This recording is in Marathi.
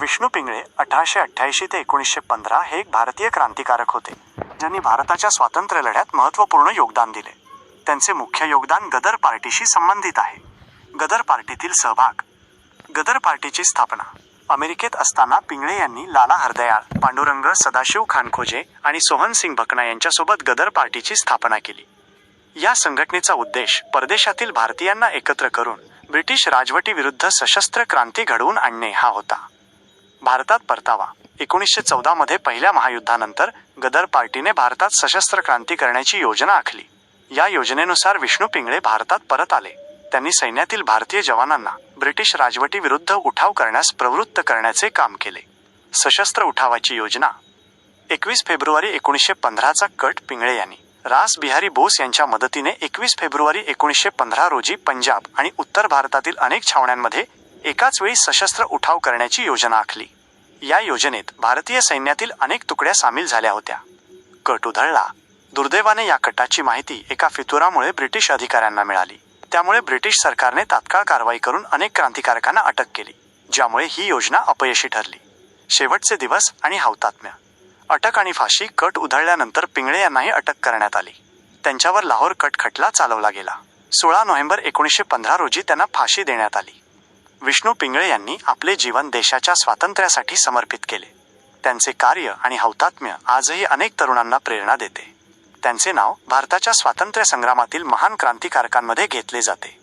विष्णू पिंगळे अठराशे अठ्ठ्याऐंशी ते एकोणीसशे पंधरा हे एक भारतीय क्रांतिकारक होते. ज्यांनी भारताच्या स्वातंत्र्य लढ्यात महत्त्वपूर्ण योगदान दिले. त्यांचे मुख्य योगदान गदर पार्टीशी संबंधित आहे. गदर पार्टीतील सहभाग. गदर पार्टीची स्थापना. अमेरिकेत असताना पिंगळे यांनी लाला हरदयाळ पांडुरंग सदाशिव खानखोजे आणि सोहन सिंग भकना यांच्यासोबत गदर पार्टीची स्थापना केली. या संघटनेचा उद्देश परदेशातील भारतीयांना एकत्र करून ब्रिटिश राजवटीविरुद्ध सशस्त्र क्रांती घडवून आणणे हा होता. भारतात परतावा. एकोणीसशे चौदामध्ये पहिल्या महायुद्धानंतर गदर पार्टीने भारतात सशस्त्र क्रांती करण्याची योजना आखली. या योजनेनुसार विष्णू पिंगळे भारतात परत आले. त्यांनी सैन्यातील भारतीय जवानांना ब्रिटिश राजवटीविरुद्ध उठाव करण्यास प्रवृत्त करण्याचे काम केले. सशस्त्र उठावाची योजना. एकवीस फेब्रुवारी एकोणीसशे पंधराचा कट पिंगळे यांनी. रास बिहारी बोस यांच्या मदतीने एकवीस फेब्रुवारी एकोणीसशे पंधरा रोजी पंजाब आणि उत्तर भारतातील अनेक छावण्यांमध्ये एकाच वेळी सशस्त्र उठाव करण्याची योजना आखली. या योजनेत भारतीय सैन्यातील अनेक तुकड्या सामील झाल्या होत्या. कट उधळला. दुर्दैवाने या कटाची माहिती एका फितुरामुळे ब्रिटिश अधिकाऱ्यांना मिळाली. त्यामुळे ब्रिटिश सरकारने तात्काळ कारवाई करून अनेक क्रांतिकारकांना अटक केली ज्यामुळे ही योजना अपयशी ठरली. शेवटचे दिवस आणि हौतात्म्य. अटक आणि फाशी कट उधळल्यानंतर पिंगळे यांनाही अटक करण्यात आली. त्यांच्यावर लाहोर कट खटला चालवला गेला. सोळा नोव्हेंबर एकोणीसशे पंधरा रोजी त्यांना फाशी देण्यात आली. विष्णू पिंगळे यांनी आपले जीवन देशाच्या स्वातंत्र्यासाठी समर्पित केले. त्यांचे कार्य आणि हौतात्म्य आजही अनेक तरुणांना प्रेरणा देते. त्यांचे नाव भारताच्या स्वातंत्र्य संग्रामातील महान क्रांतिकारकांमध्ये घेतले जाते.